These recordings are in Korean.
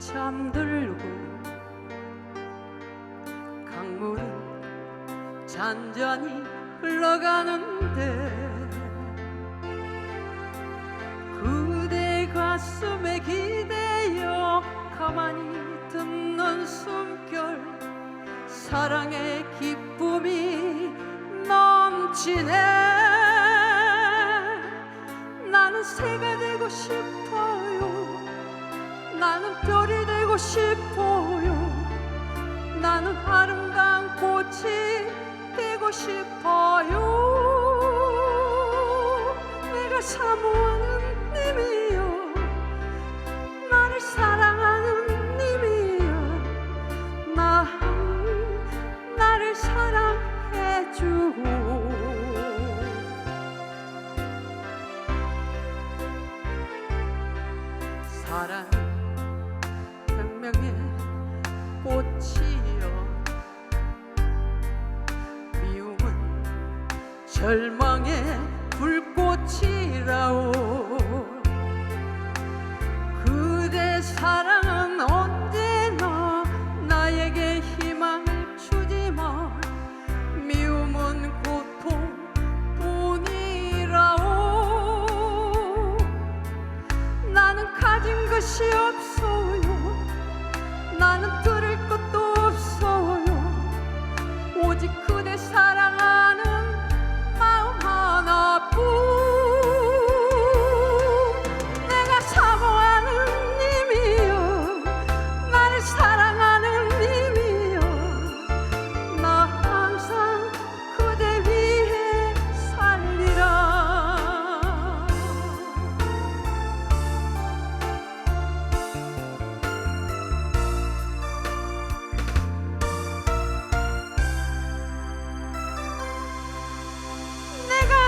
잠들고 강물은 잔잔히 흘러가는데 그대 가슴에 기대어 가만히 듣는 숨결 사랑의 기쁨이 넘치네. 나는 새가 되고 싶어요. 나는 별이 되고 싶어요. 나는 아름다운 꽃이 되고 싶어요. 내가 사모하는 님이요. 나를 사랑하는 님이요. 나 나를 사랑해 주고 사랑 절망의 불꽃이라오. 그대 사랑은 언제나 나에게 희망을 주지만 미움은 고통뿐이라오. 나는 가진 것이 없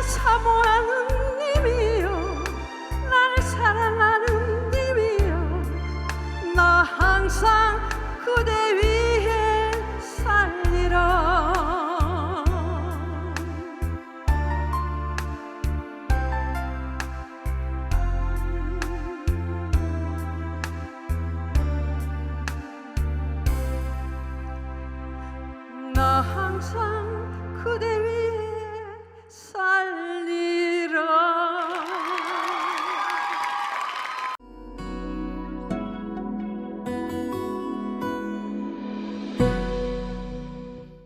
사모하는 님이요. 나를 사랑하는 님이요. 나 항상 그대 위해 살리라. 나 항상 그대